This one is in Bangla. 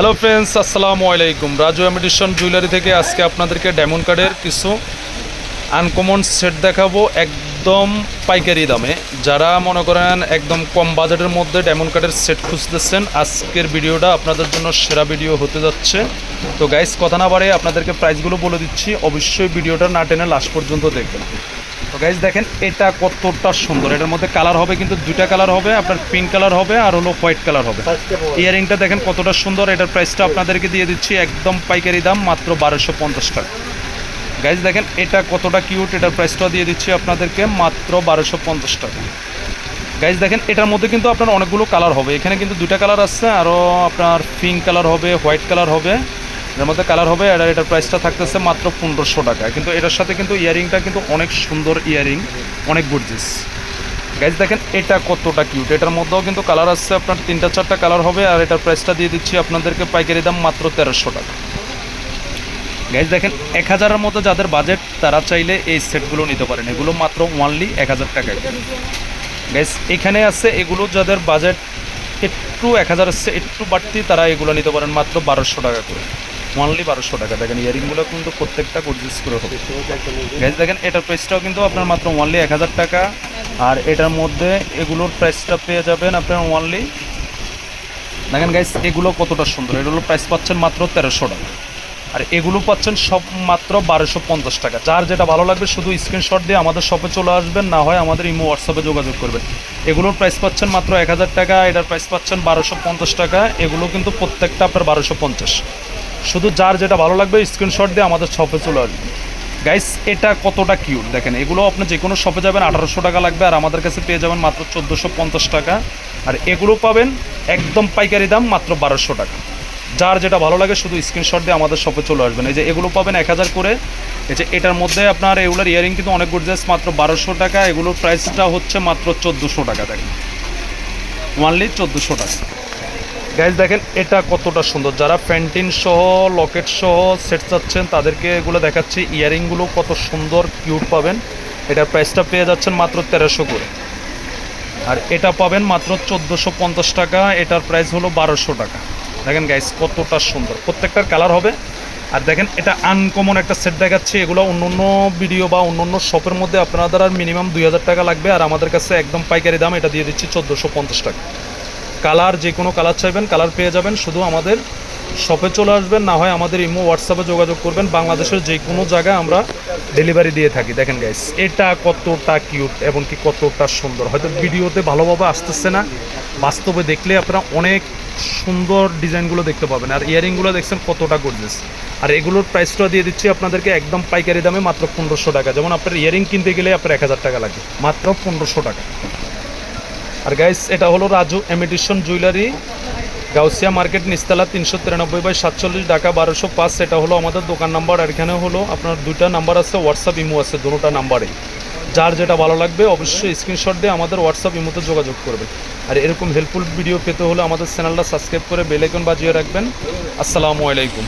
হ্যালো ফ্রেন্ডস আসসালামু আলাইকুম রাজু এমিডিশন জুয়েলারি থেকে আজকে আপনাদেরকে ডায়মন্ড কার্ডের কিছু আনকমন সেট দেখাবো একদম পাইকারি দামে। যারা মনে করেন একদম কম বাজেটের মধ্যে ডায়মন্ড কার্ডের সেট খুঁজতেছেন, আজকের ভিডিওটা আপনাদের জন্য সেরা ভিডিও হতে যাচ্ছে। তো গাইস কথা না বাড়ে আপনাদেরকে প্রাইসগুলো বলে দিচ্ছি। অবশ্যই ভিডিওটা না টেনে লাস্ট পর্যন্ত দেখবেন। গাইজ দেখেন এটা কতটা সুন্দর। এটার মধ্যে কালার হবে কিন্তু দুইটা কালার হবে আপনার পিঙ্ক কালার হবে আর হলো হোয়াইট কালার হবে। ইয়ারিংটা দেখেন কতটা সুন্দর এটার প্রাইসটা আপনাদেরকে দিয়ে দিচ্ছি একদম পাইকারি দাম মাত্র বারোশো পঞ্চাশ টাকা। গাইজ দেখেন এটা কতটা কিউট এটার প্রাইসটা দিয়ে দিচ্ছি আপনাদেরকে মাত্র বারোশো পঞ্চাশ টাকা। গাইজ দেখেন এটার মধ্যে কিন্তু আপনার অনেকগুলো কালার হবে। এখানে কিন্তু দুটা কালার আছে আরও আপনার পিঙ্ক কালার হবে হোয়াইট কালার হবে। এর মধ্যে কালার হবে, আর এটার প্রাইসটা থাকতেছে মাত্র পনেরোশো টাকা। কিন্তু এটার সাথে কিন্তু ইয়ারিংটা কিন্তু অনেক সুন্দর ইয়ারিং অনেক গুডজিস গাইজ দেখেন এটা কতটা কিউট এটার মধ্যেও কিন্তু কালার আসছে আপনার তিনটা চারটা কালার হবে, আর এটার প্রাইসটা দিয়ে দিচ্ছি আপনাদেরকে পাইকারি দাম মাত্র তেরোশো টাকা। গাইজ দেখেন এক হাজারের মতো যাদের বাজেট তারা চাইলে এই সেটগুলো নিতে পারেন। এগুলো মাত্র ওয়ানলি এক হাজার টাকায়। গাইজ এখানে আছে এগুলো যাদের বাজেট একটু এক হাজার আছে, একটু বাড়তি, তারা এগুলো নিতে পারেন মাত্র বারোশো টাকা করে। ওয়ানলি বারোশো টাকা। দেখেন, ইয়ারিংগুলো কিন্তু প্রত্যেকটা গর্জিস করে হবে। গাইজ দেখেন, এটার প্রাইসটাও কিন্তু আপনার মাত্র ওয়ানলি এক হাজার টাকা। আর এটার মধ্যে এগুলোর প্রাইসটা পেয়ে যাবেন আপনার ওয়ানলি দেখেন গাইজ এগুলো কতটা সুন্দর। এগুলোর প্রাইস পাচ্ছেন মাত্র তেরোশো টাকা। আর এগুলো পাচ্ছেন সব মাত্র বারোশো পঞ্চাশ টাকা। যার যেটা ভালো লাগবে, শুধু স্ক্রিনশট দিয়ে আমাদের শপে চলে আসবেন, না হয় আমাদের ইমো হোয়াটসঅ্যাপে যোগাযোগ করবেন। এগুলোর প্রাইস পাচ্ছেন মাত্র এক হাজার টাকা, এটার প্রাইস পাচ্ছেন বারোশো পঞ্চাশ টাকা। এগুলো কিন্তু প্রত্যেকটা আপনার বারোশো পঞ্চাশ। শুধু যার যেটা ভালো লাগবে স্ক্রিনশট দিয়ে আমাদের শপে চলে আসবে। গাইস এটা কতটা কিউট দেখেন, এগুলো আপনি যে কোনো শপে যাবেন, আঠারোশো টাকা লাগবে, আর আমাদের কাছে পেয়ে যাবেন মাত্র চোদ্দোশো পঞ্চাশ টাকা। আর এগুলো পাবেন একদম পাইকারি দাম মাত্র বারোশো টাকা। যার যেটা ভালো লাগে, শুধু স্ক্রিনশট দিয়ে আমাদের শপে চলে আসবেন। এই যে এগুলো পাবেন এক হাজার করে। এই যে এটার মধ্যে আপনার এগুলোর ইয়ারিং কিন্তু অনেক গুডজেস মাত্র বারোশো টাকা। এগুলোর প্রাইসটা হচ্ছে মাত্র চোদ্দোশো টাকা, দেখেন। ওয়ানলি চোদ্দোশো টাকা। গাইজ দেখেন, এটা কতটা সুন্দর। যারা প্যান্টিন সহ লকেট সহ সেট চাচ্ছেন, তাদেরকে এগুলো দেখাচ্ছি। ইয়ারিংগুলো কত সুন্দর কিউট পাবেন। এটার প্রাইসটা পেয়ে যাচ্ছেন মাত্র তেরোশো করে। আর এটা পাবেন মাত্র চোদ্দোশো পঞ্চাশ টাকা। এটার প্রাইস হলো বারোশো টাকা। দেখেন গাইস কতটা সুন্দর। প্রত্যেকটার কালার হবে। আর দেখেন, এটা আনকমন একটা সেট দেখাচ্ছে। এগুলো অন্য অন্য ভিডিও বা অন্য অন্য শপের মধ্যে আপনাদের আর মিনিমাম দুই হাজার টাকা লাগবে। আর আমাদের কাছে একদম পাইকারি দাম এটা দিয়ে দিচ্ছি চোদ্দোশো টাকা। কালার যে কোনো কালার চাইবেন, কালার পেয়ে যাবেন, শুধু আমাদের শপে চলে আসবেন, না হয় আমাদের ইমো হোয়াটসঅ্যাপে যোগাযোগ করবেন, বাংলাদেশের যে কোনো জায়গায় আমরা ডেলিভারি দিয়ে থাকি। দেখেন গাইস এটা কতটা কিউট এবং কি কতটা সুন্দর। হয়তো ভিডিওতে ভালোভাবে আসতেছে না, বাস্তবে দেখলে আপনারা অনেক সুন্দর ডিজাইনগুলো দেখতে পাবেন। আর ইয়ারিংগুলো দেখছেন কতটা গর্জেস আর এগুলোর প্রাইসটা দিয়ে দিচ্ছি আপনাদেরকে একদম পাইকারি দামে মাত্র পনেরোশো টাকা। যেমন আপনার ইয়ারিং কিনতে গেলে আপনার এক হাজার টাকা লাগে, মাত্র পনেরোশো টাকা। আর গাইস এটা হলো রাজু এমিডিশন জুয়েলারি গাউসিয়া মার্কেট নিস্তালা তিনশো তিরানব্বই বাই সাতচল্লিশ ঢাকা বারোশো পাঁচ। এটা হলো আমাদের দোকান নাম্বার আর এখানে হলো আপনার দুইটা নাম্বার আছে হোয়াটসঅ্যাপ ইমো আছে, দুটোটা নাম্বারে যার যেটা ভালো লাগবে অবশ্যই স্ক্রিনশট দিয়ে আমাদের হোয়াটসঅ্যাপ ইমোতে যোগাযোগ করবে আর এরকম হেল্পফুল ভিডিও পেতে হলে আমাদের চ্যানেলটা সাবস্ক্রাইব করে বেল আইকন বাজিয়ে রাখবেন। আসসালামু আলাইকুম।